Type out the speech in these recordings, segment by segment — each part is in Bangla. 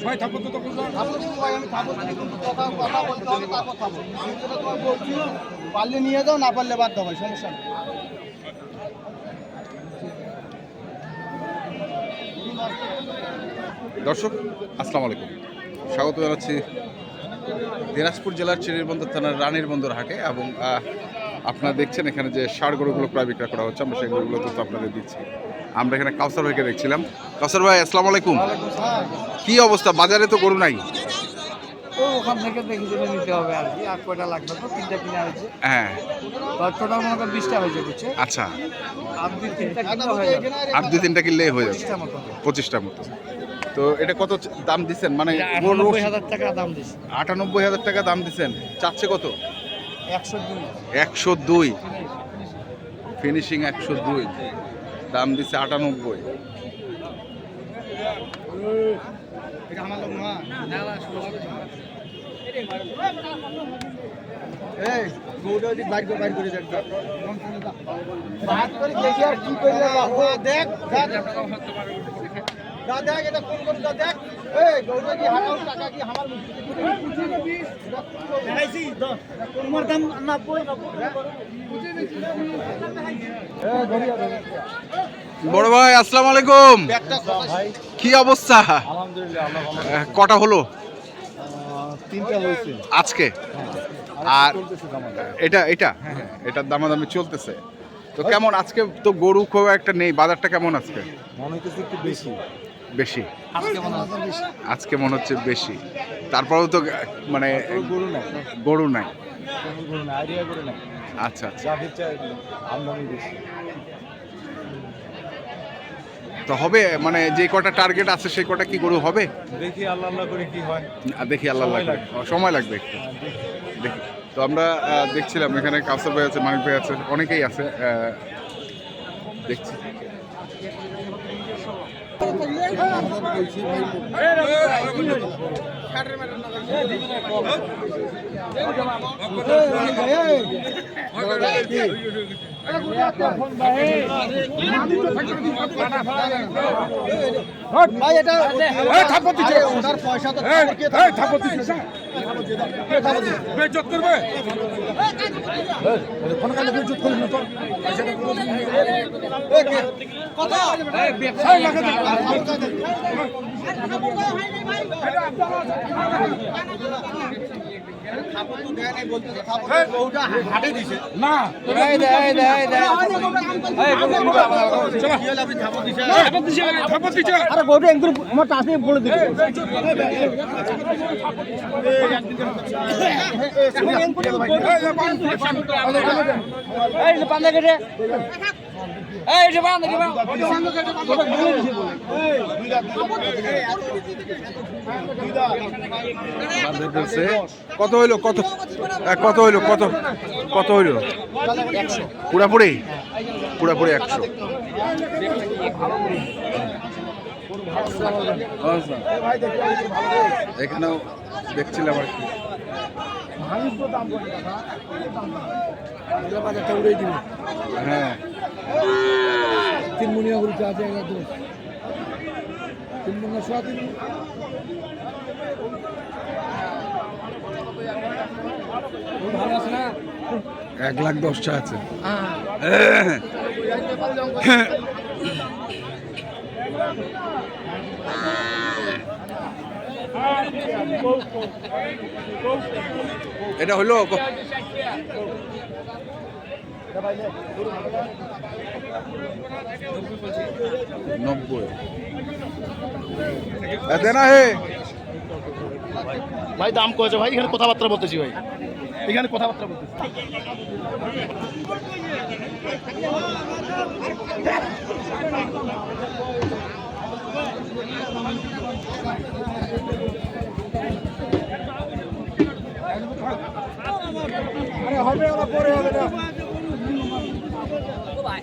ছয় থাকো তো তো বুঝলাম পারলে নিয়ে যাও না পারলে বাদ দাও ভাই সমস্যা নেই। দর্শক আসসালামু আলাইকুম। স্বাগত জানাচ্ছি দিনাজপুর জেলার চিরিরবন্দর থানার রানীর বন্দর হাটে এবং আপনারা দেখছেন এখানে যে ষাড় গরুগুলো প্রায় বিক্রয় করা হচ্ছে আমরা সেই গরুগুলো তো আপনাদের দিচ্ছি। আমরা এখানে কাউসার ভাইকে দেখছিলাম। কাউসার ভাই আসসালামু আলাইকুম। কি অবস্থা? বাজারে তো গরু নাই। ওখান থেকে দেখে দেখে নিতে হবে আর কি। আর কয়টা লাগবে তো? তিনটা কিনা হয়েছে। হ্যাঁ। টোটাল মনে করেন বিশটা হয়েছে বুঝছে? আচ্ছা। আর দুই তিনটা কিনলে হয়ে যাবে। আর দুই তিনটা কিনলেই হয়ে যাবে। মতো। তো এটা কত দাম দিচ্ছেন? মানে আটানব্বই হাজার টাকা দাম দিচ্ছে। আটানব্বই হাজার টাকা দাম দিচ্ছেন। চাচ্ছে কত? একশো দুই। একশো দুই। ফিনিশিং একশো দুই। দাম দিচ্ছে আটানব্বই। দেখ। যা দেখ এটা কোন কোন যা দেখ। এই গৌড়া কি হাজার টাকা কি আমার তোমার দাম নব্বই বড় ভাই আসসালামু আলাইকুম। কি অবস্থা? কটা হলো? তিনটা হয়েছে। আজকে? আর এটা এটা? এটার দামাদামি চলতেছে। তো কেমন? আজকে তো গরু খুব একটা নেই বাজারটা কেমন আজকে? মনে হইতেছে একটু বেশি। বেশি? আজকে মনে হচ্ছে বেশি। আজকে মনে হচ্ছে বেশি। তারপরেও তো মানে গরু নাই। গরু নাই। আচ্ছা আচ্ছা। হচ্ছে তো হবে মানে যে কটা টার্গেট আছে সেই কটা কি গরু হবে? দেখি আল্লাহ আল্লাহ করে কি হয়। দেখি আল্লাহ সময় লাগবে লাগবে। সময় লাগবে একটু। দেখি। তো আমরা দেখছিলাম এখানে কাউসার ভাই আছে মানিক ভাই আছে অনেকেই আছে দেখছি পয়সা তো বেজত করবে এ কে? থাপড় তো দেয় নাই বলতেছে, থাপড় তো ওটা না গরু গরু। আরে গরুটা একদম আমার টাসে বলে দিবে এই যে কেটে এই যে কেটে। কত হইল? কত? কত হইল? কত? কত হইল? পুরাপুরি? পুরাপুরি একশো। এখানেও দেখছিলাম আর কি। হ্যাঁ। তিন মুনিয়া আছে তিন না? এক লাখ দশটা আছে। এটা হলো নব্বই। এ, দে না হে। ভাই দাম কয়েছে ভাই এখানে কথাবার্তা বলতেছি ভাই। এখানে কথাবার্তা বলতেছি। হবে ওরা পরে হবে না। ভাই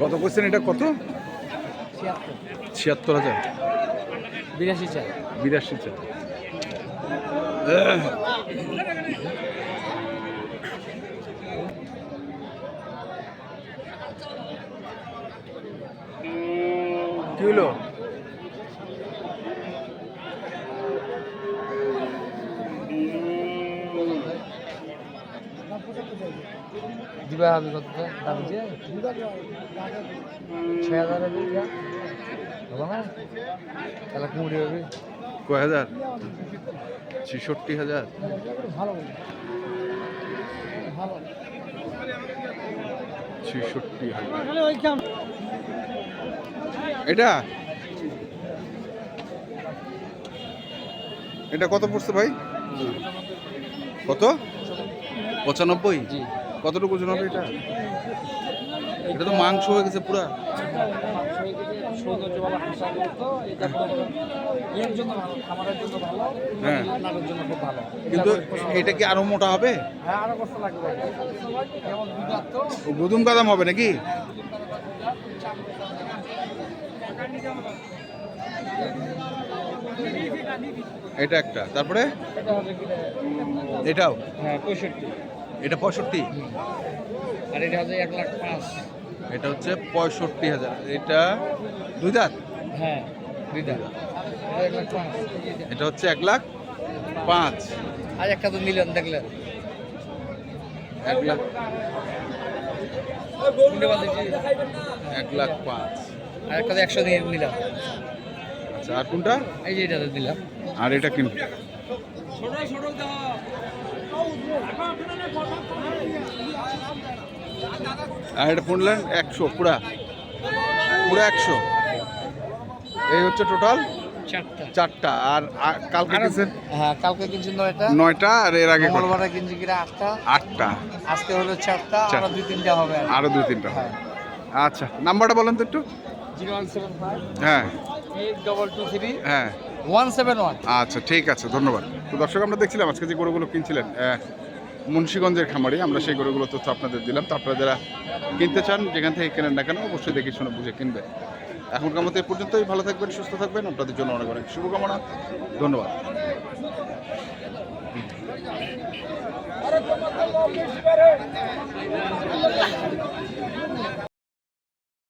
কত করছেন এটা কত? ছিয়াত্তর হাজার। বিরাশি চার। বিরাশি চার। কি হলো? দিবা হবে কত দাম যে ছয় হাজার হবে না? তাহলে কুমড়ি হবে। কয় হাজার? ছেষট্টি হাজার? ভালো ভালো ছেষট্টি হাজার। এটা? এটা কত পড়ছে ভাই? কত? পঁচানব্বই? জি। কতটুকু ওজন হবে এটা? এটা তো মাংস হয়ে গেছে পুরা। হ্যাঁ। কিন্তু এটা কি আরও মোটা হবে? গুদুম কাদাম হবে নাকি? এটা একটা। তারপরে? এটাও? হ্যাঁ পঁয়ষট্টি। এটা পঁয়ষট্টি। আর এটা হচ্ছে এক লাখ পাঁচ। এটা হচ্ছে পঁয়ষট্টি হাজার। এটা দুই দাঁত? হ্যাঁ এক লাখ এটা হচ্ছে এক লাখ পাঁচ। আর একটা তো মিলন দেখলেন? এক লাখ এক লাখ পাঁচ। আর একটা একশো নিয়ে নিলাম। আচ্ছা আর কোনটা? এই যে এটা দিলাম। আর এটা কিন আর এটা একশো পুরা। পুরা একশো। এই হচ্ছে টোটাল চারটা। আর কালকে কিনছেন? হ্যাঁ কালকে কিনছি নয়টা। নয়টা আর এর আগে? মঙ্গলবারে কিনছি কিনা আটটা। আটটা। আজকে হলো চারটা চার। আরও দুই তিনটা হবে আর আরও দুই তিনটা হ্যাঁ। আচ্ছা নাম্বারটা বলেন তো একটু। Zero one seven five. হ্যাঁ। Eight double two three. হ্যাঁ। One seven one. আচ্ছা ঠিক আছে ধন্যবাদ। তো দর্শক আমরা দেখছিলাম আজকে যে গরুগুলো কিনছিলেন মুন্সিগঞ্জের খামারি আমরা সেই গরুগুলো তথ্য আপনাদের দিলাম। তো আপনারা যারা কিনতে চান যেখান থেকে কেনেন না কেন অবশ্যই দেখে শুনে বুঝে কিনবেন। এখনকার মতো এ পর্যন্তই ভালো থাকবেন সুস্থ থাকবেন। আপনাদের জন্য অনেক অনেক শুভকামনা। ধন্যবাদ।